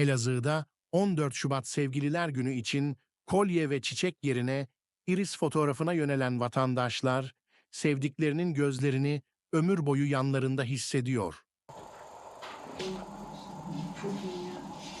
Elazığ'da 14 Şubat Sevgililer Günü için kolye ve çiçek yerine iris fotoğrafına yönelen vatandaşlar, sevdiklerinin gözlerini ömür boyu yanlarında hissediyor.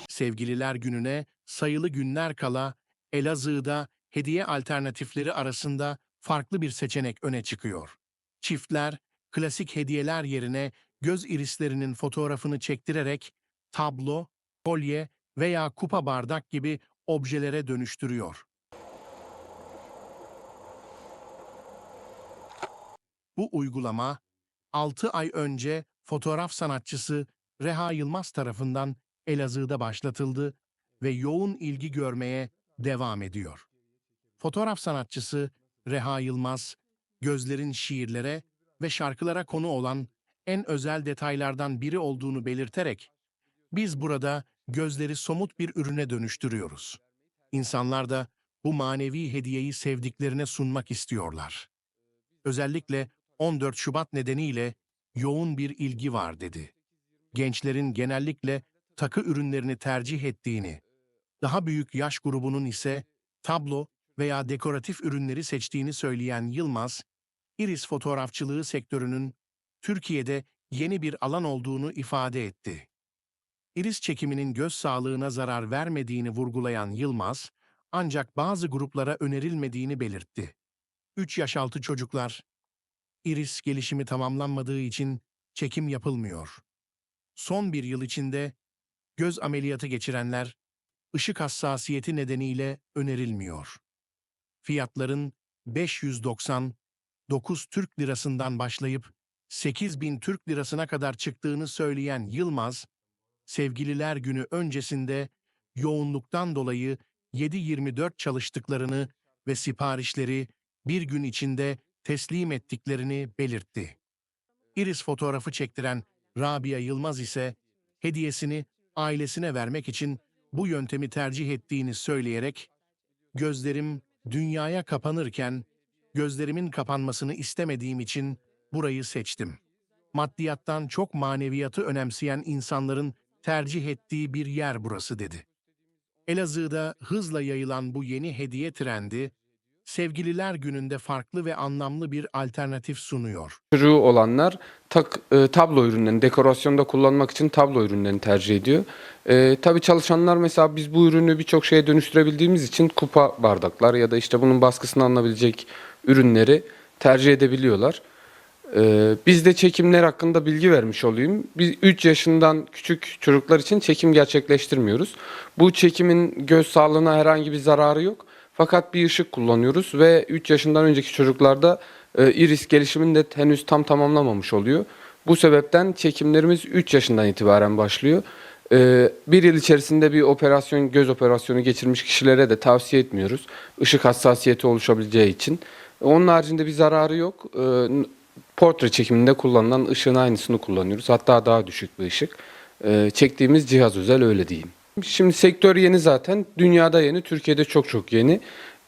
Sevgililer Günü'ne sayılı günler kala Elazığ'da hediye alternatifleri arasında farklı bir seçenek öne çıkıyor. Çiftler, klasik hediyeler yerine göz irislerinin fotoğrafını çektirerek tablo, kolye veya kupa bardak gibi objelere dönüştürüyor. Bu uygulama 6 ay önce fotoğraf sanatçısı Reha Yılmaz tarafından Elazığ'da başlatıldı ve yoğun ilgi görmeye devam ediyor. Fotoğraf sanatçısı Reha Yılmaz, gözlerin şiirlere ve şarkılara konu olan en özel detaylardan biri olduğunu belirterek, biz burada gözleri somut bir ürüne dönüştürüyoruz. İnsanlar da bu manevi hediyeyi sevdiklerine sunmak istiyorlar. Özellikle 14 Şubat nedeniyle yoğun bir ilgi var dedi. Gençlerin genellikle takı ürünlerini tercih ettiğini, daha büyük yaş grubunun ise tablo veya dekoratif ürünleri seçtiğini söyleyen Yılmaz, iris fotoğrafçılığı sektörünün Türkiye'de yeni bir alan olduğunu ifade etti. İris çekiminin göz sağlığına zarar vermediğini vurgulayan Yılmaz, ancak bazı gruplara önerilmediğini belirtti. 3 yaş altı çocuklar, iris gelişimi tamamlanmadığı için çekim yapılmıyor. Son bir yıl içinde göz ameliyatı geçirenler, ışık hassasiyeti nedeniyle önerilmiyor. Fiyatların 599 Türk lirasından başlayıp 8000 Türk lirasına kadar çıktığını söyleyen Yılmaz, Sevgililer Günü öncesinde yoğunluktan dolayı 7-24 çalıştıklarını ve siparişleri bir gün içinde teslim ettiklerini belirtti. Iris fotoğrafı çektiren Rabia Yılmaz ise hediyesini ailesine vermek için bu yöntemi tercih ettiğini söyleyerek, gözlerim dünyaya kapanırken gözlerimin kapanmasını istemediğim için burayı seçtim. Maddiyattan çok maneviyatı önemseyen insanların tercih ettiği bir yer burası dedi. Elazığ'da hızla yayılan bu yeni hediye trendi, Sevgililer Günü'nde farklı ve anlamlı bir alternatif sunuyor. çocuğu olanlar tak, e, tablo ürünlerini dekorasyonda kullanmak için tablo ürünlerini tercih ediyor. E, tabii çalışanlar mesela biz bu ürünü birçok şeye dönüştürebildiğimiz için kupa bardaklar ya da işte bunun baskısını alınabilecek ürünleri tercih edebiliyorlar. E, biz de çekimler hakkında bilgi vermiş olayım. Biz 3 yaşından küçük çocuklar için çekim gerçekleştirmiyoruz. Bu çekimin göz sağlığına herhangi bir zararı yok. Fakat bir ışık kullanıyoruz ve 3 yaşından önceki çocuklarda e, iris gelişimini de henüz tam tamamlamamış oluyor. Bu sebepten çekimlerimiz 3 yaşından itibaren başlıyor. E, bir yıl içerisinde bir operasyon, göz operasyonu geçirmiş kişilere de tavsiye etmiyoruz. Işık hassasiyeti oluşabileceği için. Onun haricinde bir zararı yok. E, n- portre çekiminde kullanılan ışığın aynısını kullanıyoruz. Hatta daha düşük bir ışık. E, çektiğimiz cihaz özel öyle diyeyim. Şimdi sektör yeni zaten. Dünyada yeni, Türkiye'de çok çok yeni.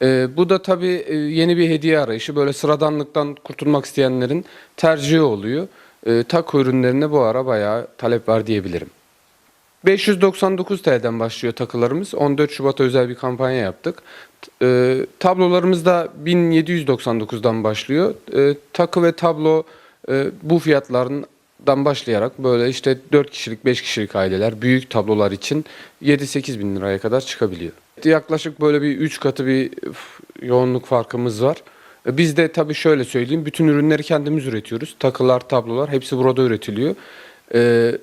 Ee, bu da tabii e, yeni bir hediye arayışı. Böyle sıradanlıktan kurtulmak isteyenlerin tercihi oluyor. Ee, taco ürünlerine bu ara bayağı talep var diyebilirim. 599 TL'den başlıyor takılarımız. 14 Şubat'a özel bir kampanya yaptık. Ee, tablolarımız da 1799'dan başlıyor. Ee, takı ve tablo e, bu fiyatlardan başlayarak böyle işte 4 kişilik 5 kişilik aileler büyük tablolar için 7-8 bin liraya kadar çıkabiliyor. Yaklaşık böyle bir 3 katı bir yoğunluk farkımız var. E, Biz de tabii şöyle söyleyeyim bütün ürünleri kendimiz üretiyoruz. Takılar, tablolar hepsi burada üretiliyor. Ee,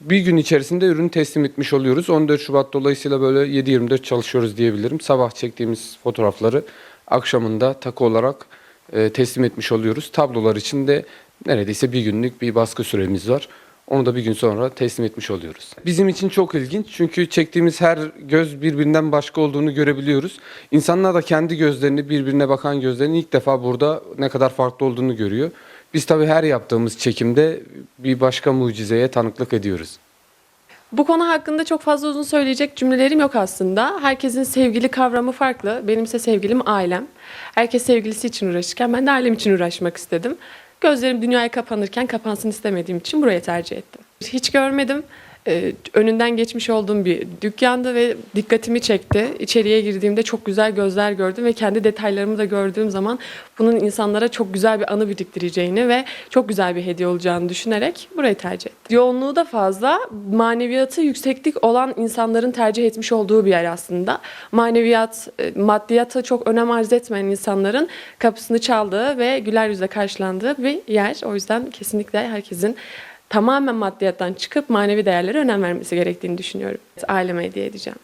bir gün içerisinde ürünü teslim etmiş oluyoruz. 14 Şubat dolayısıyla böyle 7-24 çalışıyoruz diyebilirim. Sabah çektiğimiz fotoğrafları akşamında takı olarak e, teslim etmiş oluyoruz. Tablolar için de neredeyse bir günlük bir baskı süremiz var. Onu da bir gün sonra teslim etmiş oluyoruz. Bizim için çok ilginç çünkü çektiğimiz her göz birbirinden başka olduğunu görebiliyoruz. İnsanlar da kendi gözlerini birbirine bakan gözlerini ilk defa burada ne kadar farklı olduğunu görüyor. Biz tabii her yaptığımız çekimde bir başka mucizeye tanıklık ediyoruz. Bu konu hakkında çok fazla uzun söyleyecek cümlelerim yok aslında. Herkesin sevgili kavramı farklı. Benimse sevgilim ailem. Herkes sevgilisi için uğraşırken ben de ailem için uğraşmak istedim. Gözlerim dünyaya kapanırken kapansın istemediğim için buraya tercih ettim. Hiç görmedim. E, önünden geçmiş olduğum bir dükkandı ve dikkatimi çekti. İçeriye girdiğimde çok güzel gözler gördüm ve kendi detaylarımı da gördüğüm zaman bunun insanlara çok güzel bir anı biriktireceğini ve çok güzel bir hediye olacağını düşünerek burayı tercih ettim. Yoğunluğu da fazla, maneviyatı yükseklik olan insanların tercih etmiş olduğu bir yer aslında. Maneviyat, e, maddiyata çok önem arz etmeyen insanların kapısını çaldığı ve güler yüzle karşılandığı bir yer. O yüzden kesinlikle herkesin tamamen maddiyattan çıkıp manevi değerlere önem vermesi gerektiğini düşünüyorum. Aileme hediye edeceğim.